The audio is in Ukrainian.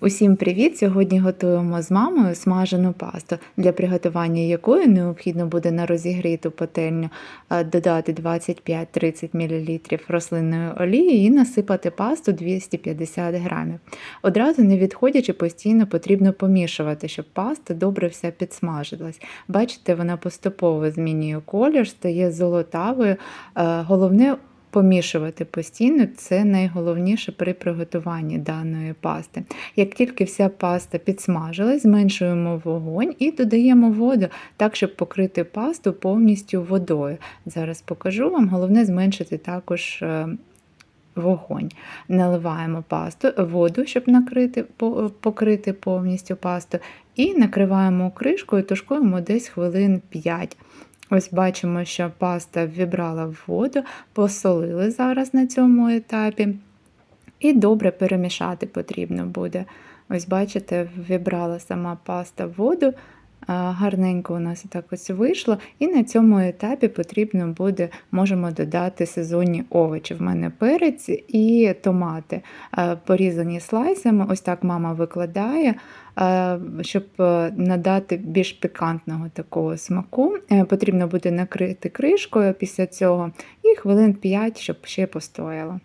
Усім привіт! Сьогодні готуємо з мамою смажену пасту, для приготування якої необхідно буде на розігріту пательню е, додати 25-30 мл рослинної олії і насипати пасту 250 г. Одразу не відходячи, постійно потрібно помішувати, щоб паста добре вся підсмажилась. Бачите, вона поступово змінює колір, стає золотавою. Е, Головне Помішувати постійно це найголовніше при приготуванні даної пасти. Як тільки вся паста підсмажилась, зменшуємо вогонь і додаємо воду так, щоб покрити пасту повністю водою. Зараз покажу вам, головне зменшити також. е, Вогонь. Наливаємо пасту, воду, щоб накрити, покрити повністю пасту, і накриваємо кришкою, тушкуємо десь хвилин 5. Ось бачимо, що паста вібрала воду, посолили зараз на цьому етапі. І добре перемішати потрібно буде. Ось, бачите, вібрала сама паста воду. Гарненько у нас так ось вийшло. І на цьому етапі потрібно буде, можемо додати сезонні овочі. В мене перець і томати, порізані слайсами. Ось так мама викладає, щоб е, надати більш пікантного такого смаку. Е, Потрібно буде накрити кришкою після цього і хвилин 5, щоб ще постояло.